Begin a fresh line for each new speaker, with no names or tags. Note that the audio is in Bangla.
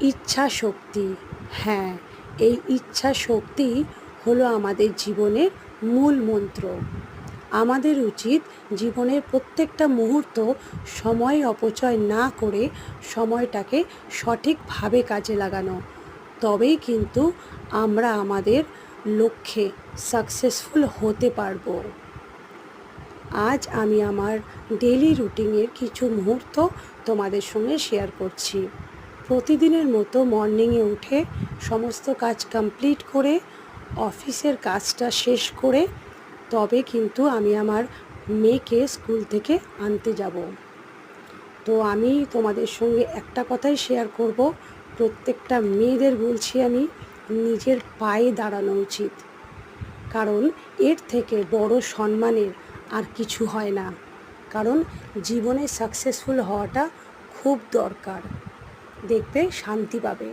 ইচ্ছা শক্তি হ্যাঁ এই ইচ্ছা শক্তি হলো আমাদের জীবনের মূল মন্ত্র। আমাদের উচিত জীবনের প্রত্যেকটা মুহূর্ত সময় অপচয় না করে সময়টাকে সঠিকভাবে কাজে লাগানো। তবেই কিন্তু আমরা আমাদের লক্ষ্যে সাকসেসফুল হতে পারব। আজ আমি আমার ডেলি রুটিনের কিছু মুহূর্ত তোমাদের সঙ্গে শেয়ার করছি। প্রতিদিনের মতো মর্নিংয়ে উঠে সমস্ত কাজ কমপ্লিট করে অফিসের কাজটা শেষ করে তবে কিন্তু আমি আমার মেয়েকে স্কুল থেকে আনতে যাব। তো আমি তোমাদের সঙ্গে একটা কথাই শেয়ার করব। প্রত্যেকটা মেয়েদের বলছি আমি, নিজের পায়ে দাঁড়ানো উচিত। কারণ এর থেকে বড় সম্মানের আর কিছু হয় না। কারণ জীবনে সাকসেসফুল হওয়াটা খুব দরকার। দেখবে শান্তি পাবে।